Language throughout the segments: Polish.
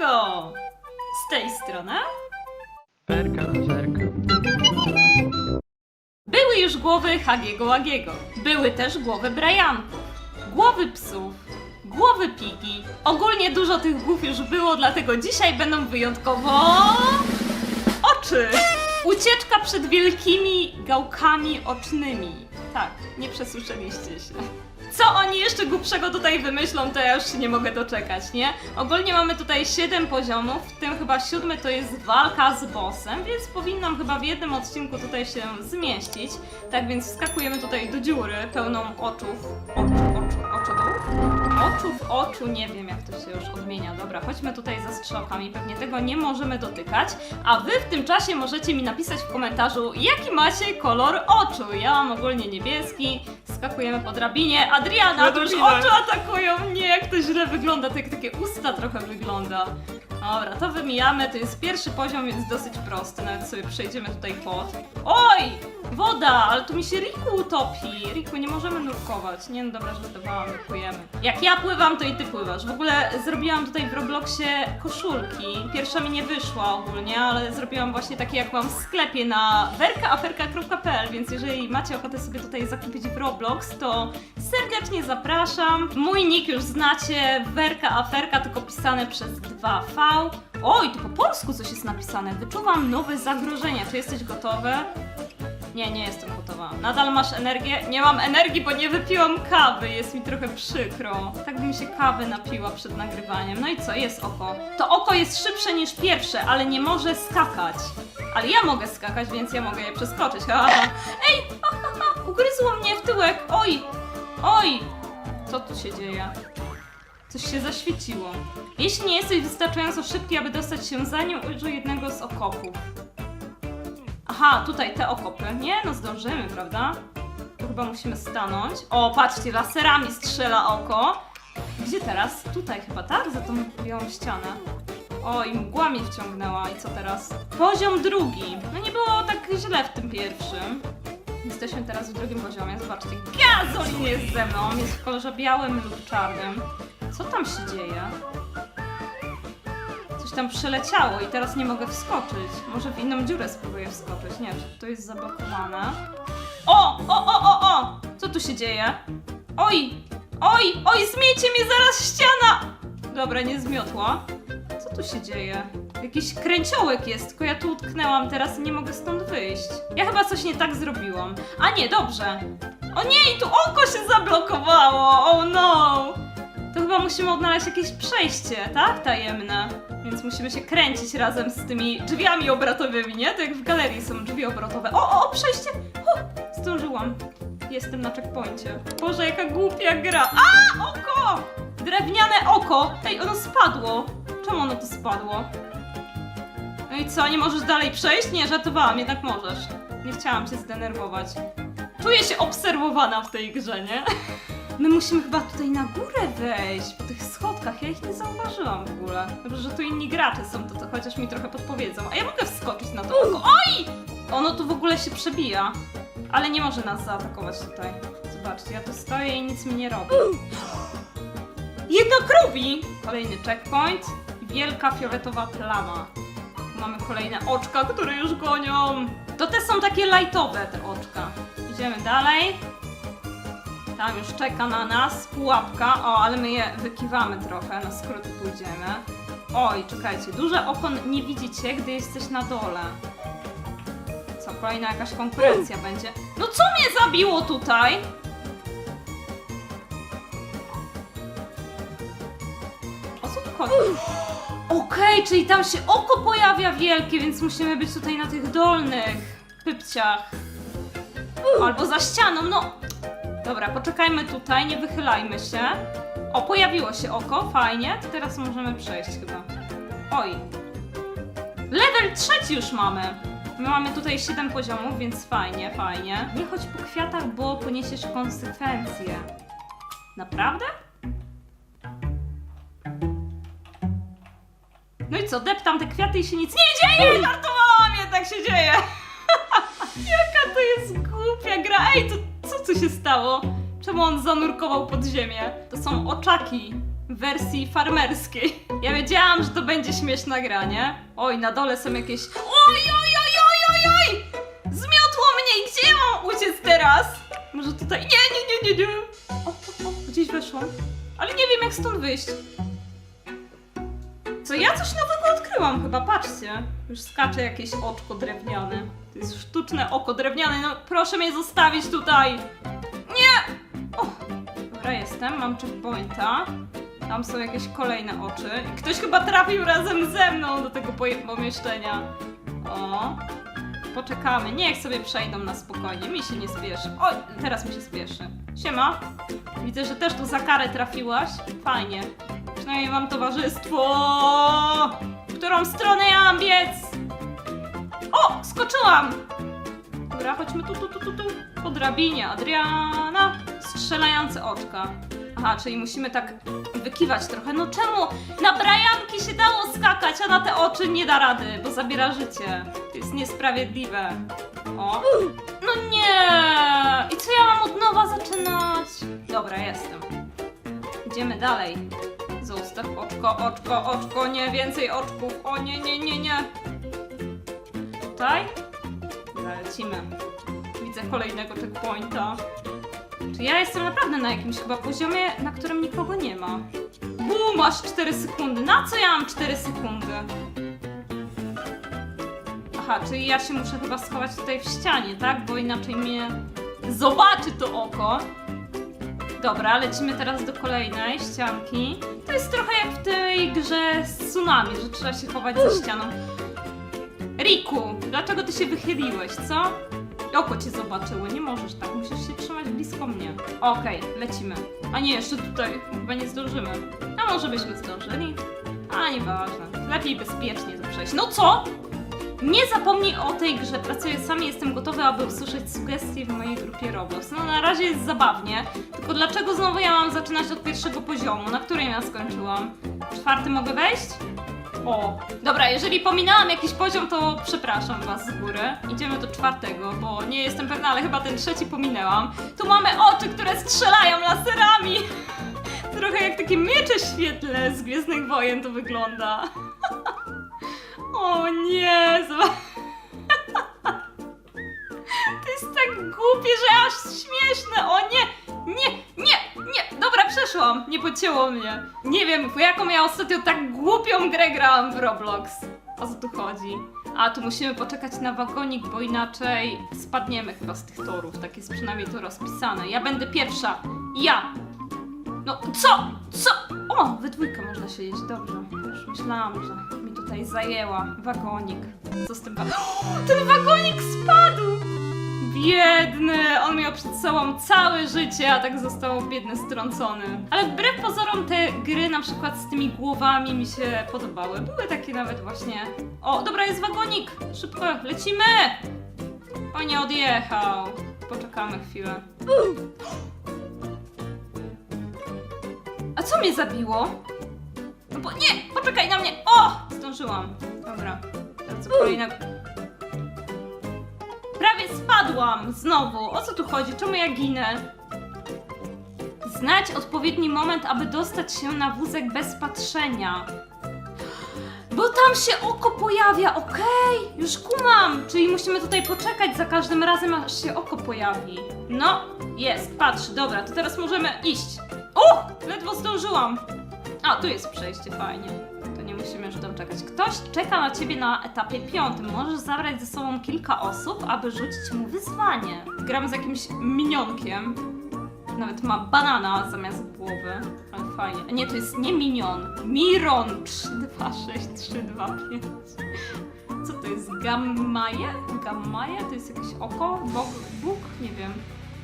Z tej strony Perka, zerka. były już głowy Hagiego Łagiego. Były też głowy Brianków, głowy psów, głowy pigi. Ogólnie dużo tych głów już było, dlatego dzisiaj będą wyjątkowo... oczy! Ucieczka przed wielkimi gałkami ocznymi. Tak, nie przesłyszeliście się. Co oni jeszcze głupszego tutaj wymyślą, to ja już się nie mogę doczekać, nie? Ogólnie mamy tutaj 7 poziomów, w tym chyba siódmy to jest walka z bossem, więc powinnam chyba w jednym odcinku tutaj się zmieścić. Tak więc wskakujemy tutaj do dziury pełną oczów. Oczu? Oczów, oczu, nie wiem jak to się już odmienia. Dobra, chodźmy tutaj za strzałkami, pewnie tego nie możemy dotykać. A wy w tym czasie możecie mi napisać w komentarzu, jaki macie kolor oczu. Ja mam ogólnie niebieski, skakujemy po drabinie. Adriana, to już oczu atakują mnie, jak to źle wygląda, tak takie usta trochę wygląda. Dobra, to wymijamy, to jest pierwszy poziom, więc dosyć prosty, nawet sobie przejdziemy tutaj pod. Oj! Woda, ale tu mi się Riku utopi. Riku, nie możemy nurkować. Nie, no dobra, żartowałam, nurkujemy. Jak ja pływam, to i ty pływasz. W ogóle zrobiłam tutaj w Robloxie koszulki. Pierwsza mi nie wyszła ogólnie, ale zrobiłam właśnie takie, jak mam w sklepie na werkaaferka.pl, więc jeżeli macie ochotę sobie tutaj zakupić w Roblox, to serdecznie zapraszam. Mój nick już znacie, werkaaferka, tylko pisane przez 2V. Oj, tu po polsku coś jest napisane. Wyczuwam nowe zagrożenia. Czy jesteś gotowy? Nie, nie jestem gotowa. Nadal masz energię? Nie mam energii, bo nie wypiłam kawy. Jest mi trochę przykro. Tak bym się kawy napiła przed nagrywaniem. No i co? Jest oko. To oko jest szybsze niż pierwsze, ale nie może skakać. Ale ja mogę skakać, więc ja mogę je przeskoczyć. Ha, ha. Ej! Ha, ha, ha. Ugryzło mnie w tyłek. Oj! Oj! Co tu się dzieje? Coś się zaświeciło. Jeśli nie jesteś wystarczająco szybki, aby dostać się za nim, użyj jednego z okopów. Aha, tutaj te okopy. Nie, no zdążymy, prawda? Tu chyba musimy stanąć. O, patrzcie, laserami strzela oko. Gdzie teraz? Tutaj chyba, tak? Za tą białą ścianę. O, i mgła mnie wciągnęła. I co teraz? Poziom drugi. No nie było tak źle w tym pierwszym. Jesteśmy teraz w drugim poziomie. Zobaczcie, Gazolin jest ze mną. Jest w kolorze białym lub czarnym. Co tam się dzieje? Coś tam przeleciało i teraz nie mogę wskoczyć. Może w inną dziurę spróbuję wskoczyć. Nie, to jest zablokowane. O, o, o, o, o! Co tu się dzieje? Oj! Oj! Oj, zmiecie mnie zaraz ściana! Dobra, nie zmiotła. Co tu się dzieje? Jakiś kręciołek jest, tylko ja tu utknęłam teraz i nie mogę stąd wyjść. Ja chyba coś nie tak zrobiłam. A nie, dobrze. O nie, i tu oko się zablokowało! Oh no! To chyba musimy odnaleźć jakieś przejście, tak? Tajemne. Więc musimy się kręcić razem z tymi drzwiami obrotowymi, nie? To jak w galerii są drzwi obrotowe. O, o, przejście! Hu, zdążyłam. Jestem na checkpoincie. Boże, jaka głupia gra. A, oko! Drewniane oko! Ej, ono spadło. Czemu ono tu spadło? No i co, nie możesz dalej przejść? Nie, żartowałam, jednak możesz. Nie chciałam cię zdenerwować. Czuję się obserwowana w tej grze, nie? My musimy chyba tutaj na górę wejść, po tych schodkach. Ja ich nie zauważyłam w ogóle. Dobrze, że tu inni gracze są, to, to chociaż mi trochę podpowiedzą. A ja mogę wskoczyć na to. Oj! Ono tu w ogóle się przebija. Ale nie może nas zaatakować tutaj. Zobaczcie, ja tu stoję i nic mi nie robi. Jednak robi! Kolejny checkpoint. Wielka fioletowa plama. Tu mamy kolejne oczka, które już gonią. To te są takie lightowe, te oczka. Idziemy dalej. Tam już czeka na nas pułapka. O, ale my je wykiwamy trochę, na skróty pójdziemy. Oj, czekajcie, duże oko nie widzicie, gdy jesteś na dole. Co, kolejna jakaś konkurencja będzie? No co mnie zabiło tutaj? O co tu chodzi? Okej, czyli tam się oko pojawia wielkie, więc musimy być tutaj na tych dolnych pypciach. Albo za ścianą, no. Dobra, poczekajmy tutaj, nie wychylajmy się. O, pojawiło się oko, fajnie. Teraz możemy przejść chyba. Oj. Level trzeci już mamy. My mamy tutaj 7 poziomów, więc fajnie, fajnie. Nie chodź po kwiatach, bo poniesiesz konsekwencje. Naprawdę? No i co, deptam te kwiaty i się nic nie dzieje! Żartowałam, jednak się dzieje! Jaka to jest głupia gra! Ej, to co tu się stało? Czemu on zanurkował pod ziemię? To są oczaki. w wersji farmerskiej. Ja wiedziałam, że to będzie śmieszne granie. Oj, na dole są jakieś... Oj, oj, oj, oj, oj, oj! Zmiotło mnie! Gdzie ja mam uciec teraz? Może tutaj... Nie, nie, nie, nie, nie! O, o, o, gdzieś weszłam. Ale nie wiem, jak stąd wyjść. Co, ja coś nowego odkryłam chyba, patrzcie. Już skacze jakieś oczko drewniane. Sztuczne oko drewniane, no proszę mnie zostawić tutaj! Nie! O, dobra, jestem, mam checkpointa. Tam są jakieś kolejne oczy. Ktoś chyba trafił razem ze mną do tego pomieszczenia. O, poczekamy. Niech sobie przejdą na spokojnie. Mi się nie spieszy. O, teraz mi się spieszy. Siema. Widzę, że też tu za karę trafiłaś. Fajnie. Przynajmniej mam towarzystwo. W którą stronę ja mam biec? O, skoczyłam. Dobra, chodźmy tu, tu, tu, tu, tu. Po drabinie. Adriana. Strzelające oczka. Aha, czyli musimy tak wykiwać trochę. No czemu na Brianki się dało skakać, a na te oczy nie da rady, bo zabiera życie. To jest niesprawiedliwe. O. No nie! I co ja mam od nowa zaczynać? Dobra, jestem. Idziemy dalej. Zostaw oczko, oczko, oczko, nie więcej oczków. O nie, nie, nie, nie. Tutaj? Dobra, lecimy. Widzę kolejnego checkpointa. Czy ja jestem naprawdę na jakimś chyba poziomie, na którym nikogo nie ma? Bum, masz 4 sekundy. Na co ja mam 4 sekundy? Aha, czyli ja się muszę chyba schować tutaj w ścianie, tak? Bo inaczej mnie zobaczy to oko. Dobra, lecimy teraz do kolejnej ścianki. To jest trochę jak w tej grze z tsunami, że trzeba się chować za ścianą. Riku, dlaczego ty się wychyliłeś, co? Oko cię zobaczyło, nie możesz tak, musisz się trzymać blisko mnie. Okej, lecimy. A nie, jeszcze tutaj, chyba nie zdążymy. A może byśmy zdążyli? A nieważne, lepiej bezpiecznie to przejść. No co? Nie zapomnij o tej grze, pracuję sam i jestem gotowy, aby usłyszeć sugestie w mojej grupie Roblox. No na razie jest zabawnie, tylko dlaczego znowu ja mam zaczynać od pierwszego poziomu? Na którym ja skończyłam? Czwarty mogę wejść? O, dobra, jeżeli pominęłam jakiś poziom, to przepraszam was z góry. Idziemy do czwartego, bo nie jestem pewna, ale chyba ten trzeci pominęłam. Tu mamy oczy, które strzelają laserami! Trochę jak takie miecze świetlne z Gwiezdnych Wojen to wygląda. O nie, zobacz. To jest tak głupie, że aż śmieszne. O nie, nie, nie, nie. Dobra, przeszłam. Nie pocięło mnie. Nie wiem, po jaką ja ostatnio tak głupią grę grałam w Roblox. O co tu chodzi? A, tu musimy poczekać na wagonik, bo inaczej spadniemy chyba z tych torów. Tak jest przynajmniej to rozpisane. Ja będę pierwsza. Ja. No, co? Co? O, we dwójkę można siedzieć, dobrze. Już myślałam, że mi tutaj zajęła wagonik. Co z tym wa- o, Ten wagonik spadł! Biedny! On miał przed sobą całe życie, a tak został biedny strącony. Ale wbrew pozorom te gry na przykład z tymi głowami mi się podobały. Były takie nawet właśnie... O, dobra, jest wagonik! Szybko, lecimy! O, nie odjechał. Poczekamy chwilę. A co mnie zabiło? No bo nie, poczekaj na mnie! O! Zdążyłam. Dobra. Teraz co spadłam znowu. O co tu chodzi? Czemu ja ginę? Znać odpowiedni moment, aby dostać się na wózek bez patrzenia. Bo tam się oko pojawia, okej, już kumam. Czyli musimy tutaj poczekać za każdym razem, aż się oko pojawi. No, jest, patrz, dobra, to teraz możemy iść. O! Ledwo zdążyłam. A, tu jest przejście, fajnie. Musimy już tam czekać. Ktoś czeka na ciebie na etapie piątym. Możesz zabrać ze sobą kilka osób, aby rzucić mu wyzwanie. Gram z jakimś minionkiem. Nawet ma banana zamiast głowy. Ale fajnie. Nie, to jest nie minion. Miron 3, 2, 6, 3, 2, 5. Co to jest? Gammaje? Gammaje? To jest jakieś oko? Bóg? Bóg? Nie wiem.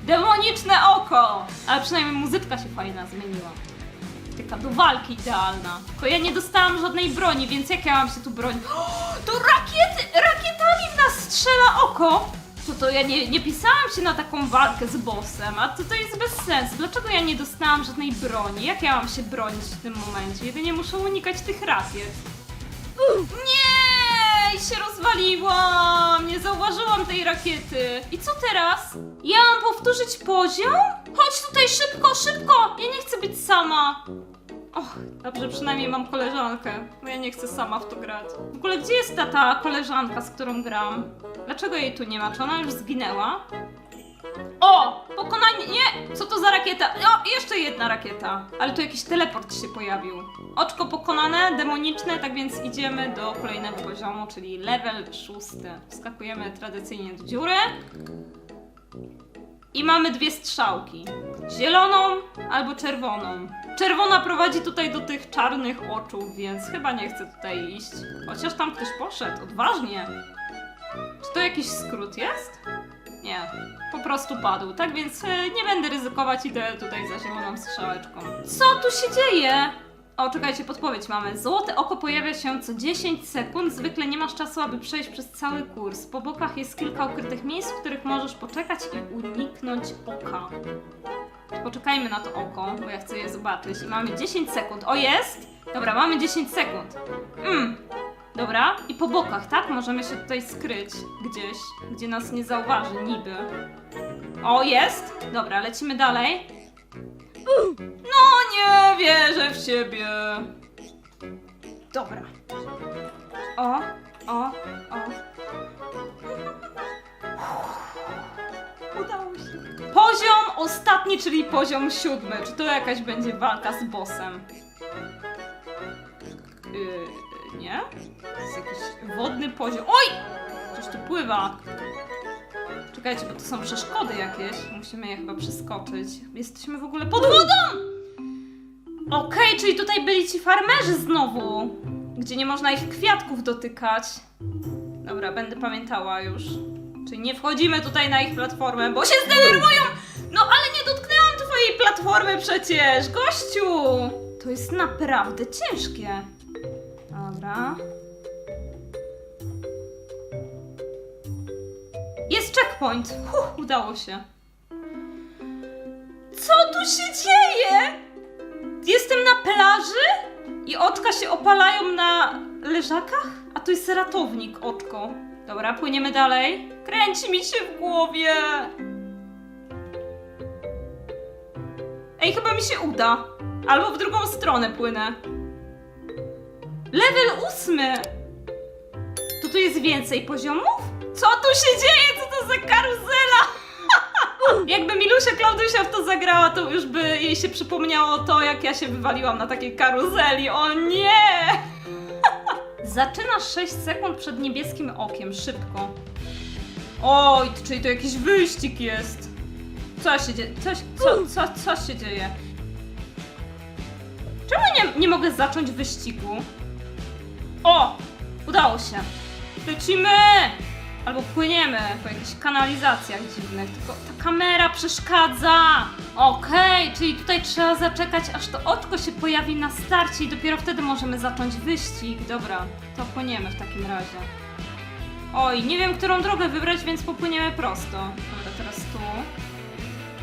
Demoniczne oko! Ale przynajmniej muzyczka się fajna zmieniła. Taka do walki idealna. Tylko ja nie dostałam żadnej broni, więc jak ja mam się tu bronić? To rakiety! Rakietami w nas strzela oko! To to ja nie, nie pisałam się na taką walkę z bossem, a to to jest bez sensu. Dlaczego ja nie dostałam żadnej broni? Jak ja mam się bronić w tym momencie? Jedynie muszę unikać tych rakiet. Nie! I się rozwaliłam! Nie zauważyłam tej rakiety. I co teraz? Ja mam powtórzyć poziom? Chodź tutaj szybko, szybko! Ja nie chcę być sama. Och, dobrze, przynajmniej mam koleżankę, bo ja nie chcę sama w to grać. W ogóle gdzie jest ta, ta koleżanka, z którą gram? Dlaczego jej tu nie ma? Czy ona już zginęła? O! Pokonanie... Nie! Co to za rakieta? O! Jeszcze jedna rakieta. Ale tu jakiś teleport się pojawił. Oczko pokonane, demoniczne, tak więc idziemy do kolejnego poziomu, czyli level szósty. Wskakujemy tradycyjnie do dziury. I mamy dwie strzałki. Zieloną albo czerwoną. Czerwona prowadzi tutaj do tych czarnych oczu, więc chyba nie chcę tutaj iść. Chociaż tam ktoś poszedł, odważnie. Czy to jakiś skrót jest? Nie, po prostu padł. Tak więc e, nie będę ryzykować, idę tutaj za zieloną strzałeczką. Co tu się dzieje? O, czekajcie, podpowiedź mamy. Złote oko pojawia się co 10 sekund. Zwykle nie masz czasu, aby przejść przez cały kurs. Po bokach jest kilka ukrytych miejsc, w których możesz poczekać i uniknąć oka. Poczekajmy na to oko, bo ja chcę je zobaczyć. I mamy 10 sekund. O, jest! Dobra, mamy 10 sekund. Mm. Dobra, i po bokach, tak? Możemy się tutaj skryć gdzieś, gdzie nas nie zauważy, niby. O, jest! Dobra, lecimy dalej. No nie wierzę w siebie. Dobra. O, o, o. Udało się. Poziom ostatni, czyli poziom siódmy. Czy to jakaś będzie walka z bossem? Jakiś wodny poziom. Oj! Coś tu pływa. Czekajcie, bo to są przeszkody jakieś. Musimy je chyba przeskoczyć. Jesteśmy w ogóle pod wodą! Okej, czyli tutaj byli ci farmerzy znowu. Gdzie nie można ich kwiatków dotykać. Dobra, będę pamiętała już. Czyli nie wchodzimy tutaj na ich platformę, bo się zdenerwują! No ale nie dotknęłam twojej platformy przecież, gościu! To jest naprawdę ciężkie. Dobra. Checkpoint! Huh, udało się. Co tu się dzieje? Jestem na plaży i oczka się opalają na leżakach? A to jest ratownik, oczko. Dobra, płyniemy dalej. Kręci mi się w głowie. Ej, chyba mi się uda. Albo w drugą stronę płynę. Level ósmy! To tu jest więcej poziomów? Co tu się dzieje? Co to za karuzela? Jakby Milusia Klaudusia w to zagrała, to już by jej się przypomniało to, jak ja się wywaliłam na takiej karuzeli. O nie! Zaczynasz 6 sekund przed niebieskim okiem, szybko. Oj, czyli to jakiś wyścig jest. Co się dzieje? Coś, co, co, co się dzieje? Czemu nie, nie mogę zacząć wyścigu? O! Udało się. Lecimy! Albo płyniemy po jakichś kanalizacjach dziwnych, tylko ta kamera przeszkadza! Okej, czyli tutaj trzeba zaczekać, aż to oczko się pojawi na starcie i dopiero wtedy możemy zacząć wyścig. Dobra, to płyniemy w takim razie. Oj, nie wiem, którą drogę wybrać, więc popłyniemy prosto. Dobra, teraz tu.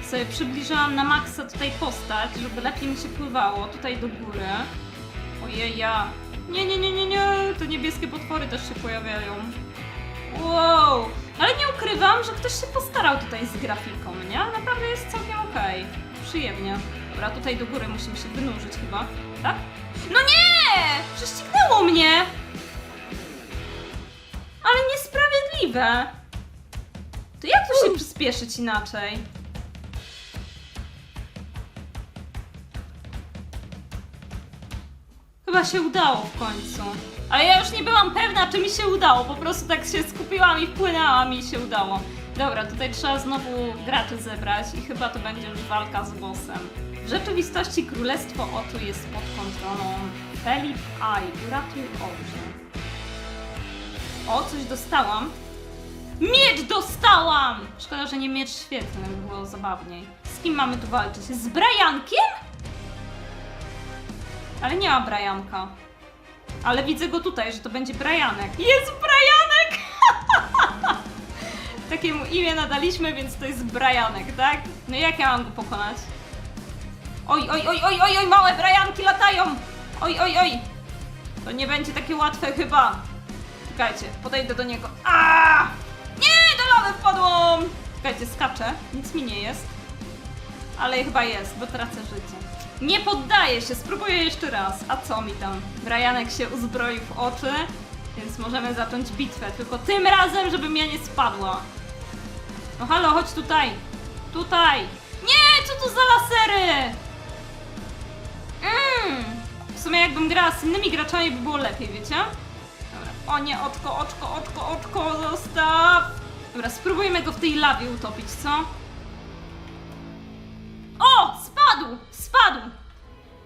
Sobie przybliżyłam na maksa tutaj postać, żeby lepiej mi się pływało. Tutaj do góry. Ojej, ja. Nie, nie, nie, nie, nie. Te niebieskie potwory też się pojawiają. Wow! Ale nie ukrywam, że ktoś się postarał tutaj z grafiką, nie? Naprawdę jest całkiem okej. Przyjemnie. Dobra, tutaj do góry musimy się wynurzyć chyba, tak? No nie! Prześcignęło mnie! Ale niesprawiedliwe! To jak tu się przyspieszyć inaczej? Chyba się udało w końcu. Ale ja już nie byłam pewna, czy mi się udało. Po prostu tak się skupiłam i wpłynęłam i się udało. Dobra, tutaj trzeba znowu graczy zebrać i chyba to będzie już walka z bossem. W rzeczywistości Królestwo Oczu jest pod kontrolą Felip Eye. Uratuj oczy. O, coś dostałam. Miecz dostałam! Szkoda, że nie miecz świetny, by było zabawniej. Z kim mamy tu walczyć? Z Brajankiem? Ale nie ma Brajanka. Ale widzę go tutaj, że to będzie Brajanek. Jest Brajanek! Takie mu imię nadaliśmy, więc to jest Brajanek, tak? No jak ja mam go pokonać? Oj, oj, oj, oj, oj, oj, małe Brajanki latają! Oj, oj, oj! To nie będzie takie łatwe chyba. Czekajcie, podejdę do niego. A! Nie, do lawy wpadłam! Czekajcie, skaczę. Nic mi nie jest. Ale chyba jest, bo tracę życie. Nie poddaję się, spróbuję jeszcze raz. A co mi tam? Brianek się uzbroił w oczy, więc możemy zacząć bitwę. Tylko tym razem, żebym ja nie spadła. No halo, chodź tutaj. Tutaj. Nie, co to za lasery? Mm. W sumie jakbym grała z innymi graczami by było lepiej, wiecie? Dobra. O nie, oczko, oczko, oczko, oczko, zostaw. Dobra, spróbujmy go w tej lawie utopić, co? Spadł!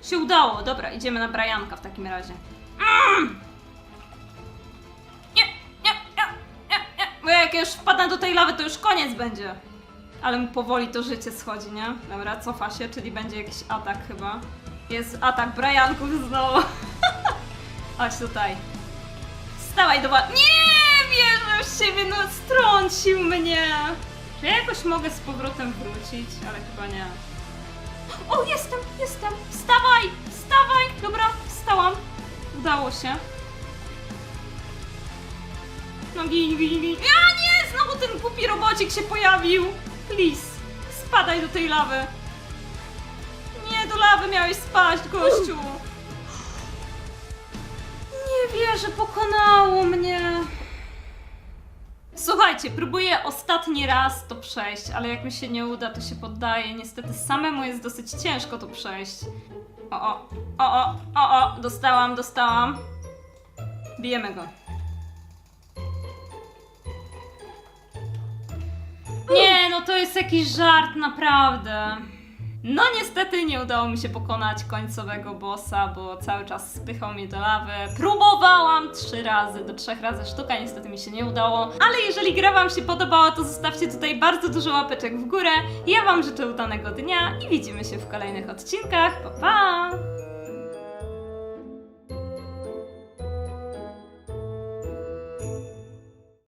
Się udało. Dobra, idziemy na Brianka w takim razie. Mm! Nie, nie, nie, nie, nie. Bo jak już wpadnę do tej lawy, to już koniec będzie. Ale mu powoli to życie schodzi, nie? Dobra, cofa się, czyli będzie jakiś atak chyba. Jest atak Brianków znowu. Chodź tutaj. Stawaj do wa- Nie wierzę w siebie, no strącił mnie. Czy ja jakoś mogę z powrotem wrócić? Ale chyba nie. O, jestem, jestem! Wstawaj! Wstawaj! Dobra, wstałam. Udało się. No gin, gin, gin. A nie! Znowu ten głupi robocik się pojawił! Please, spadaj do tej lawy. Nie, do lawy miałeś spaść, gościu. Nie wierzę, pokonało mnie. Słuchajcie, próbuję ostatni raz to przejść, ale jak mi się nie uda, to się poddaję. Niestety samemu jest dosyć ciężko to przejść. O, o, o, o, o, o, dostałam, dostałam. Bijemy go. Nie, no to jest jakiś żart, naprawdę. No niestety nie udało mi się pokonać końcowego bossa, bo cały czas spychał mnie do lawy. Próbowałam trzy razy, do trzech razy sztuka, niestety mi się nie udało. Ale jeżeli gra wam się podobała, to zostawcie tutaj bardzo dużo łapeczek w górę. Ja wam życzę udanego dnia i widzimy się w kolejnych odcinkach. Pa pa!